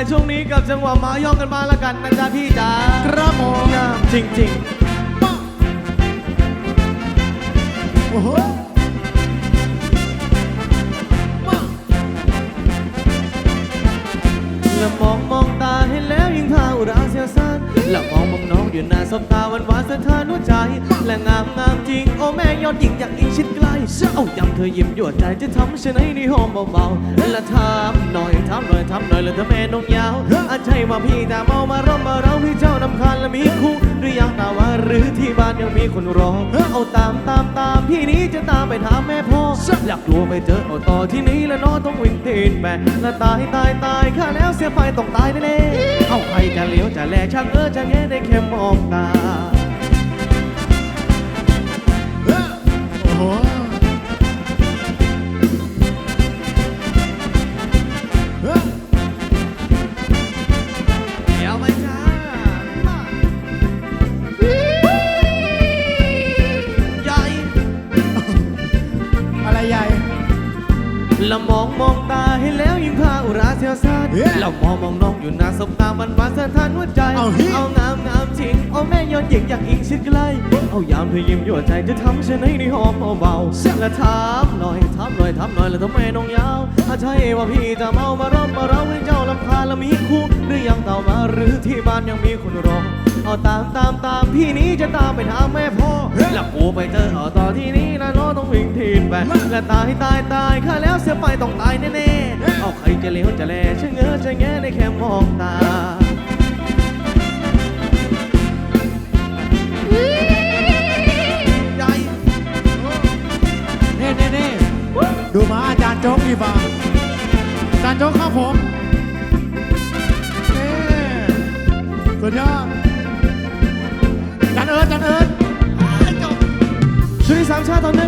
ในช่วงนี้กับจังหวะหมาย่องกันบ้างละกันนะจ๊ะพี่จ๋าครับผมงามจริงโอ้โหๆและมองมองตาเห็นแล้วยิ่งพาอุราเสียวซ่านและมองมองน้ อยู่หน้าสบตาหวานหวานสะท้านหัวใจ และงามงามจริง โอ้แม่ยอดหญิงอยากอิงชิดใกล้เอายำเธอยิ้มยวดใจจะทำฉันให้ได้หอมเบาๆและถามหน่อยถามหน่อยถามหน่อยแล้วเธอแม่นกยาวอาจใช่ว่าพี่แต่เมามาร่มมาเราพี่เจ้านำคาญและมีคู่หรือยังตาว่าหรือที่บ้านยังมีคนรอเอาตามตามตามพี่นี้จะตามไปถามแม่พ่ออยากกลัวไปเจอเอาต่อที่นี้แล้วน้อต้องวิ่งตีนแบกและตายตายตายข้าแล้วเสียไปต้องตายแน่ จะเลี้ยวจะแลช่างเออจะแง่ได้แค่มองตา ละมองมองตาให้แล้วยิ่งพาอุราเสียวซ่านเฮ้ยเรามองมองน้องอยู่หน้าสบตามันหวานสะท้านหัวใจ เอาเฮ้ย เอางามงามจริงเอาแม่ยอดหญิงอยากอิงชิดใกล้ เอายามเธอยิ้มยั่วใจจะทำฉันให้ได้หอมเบาๆและถามหน่อยถามหน่อยถามหน่อยแล้วทำไมน้องยาวถ้าใช่ว่าพี่จะเมามาร่มมาเราให้เจ้าลำคาญและมีคู่ หรือยังเต่ามาหรือที่บ้านยังมีคนรอ เอาตามตามตามพี่นี้จะตามไปถามแม่พ่อแล้วกูไปเจอเอาต่อที่นี้ และตายตายตายข้าแล้วเสียไปต้องตายแน่ๆเอาใครจะเลี้ยวจะแลชะเง้อชะแงะได้แค่มองตาใจเน่เน่เน่ดูมาอาจารย์โจ๊กดีฟ้าอาจารย์โจ๊กครับผมเน่สุดยอดอาจารย์เอิร์ธอาจารย์เอิร์ธช่วยสามชาติตอนนี้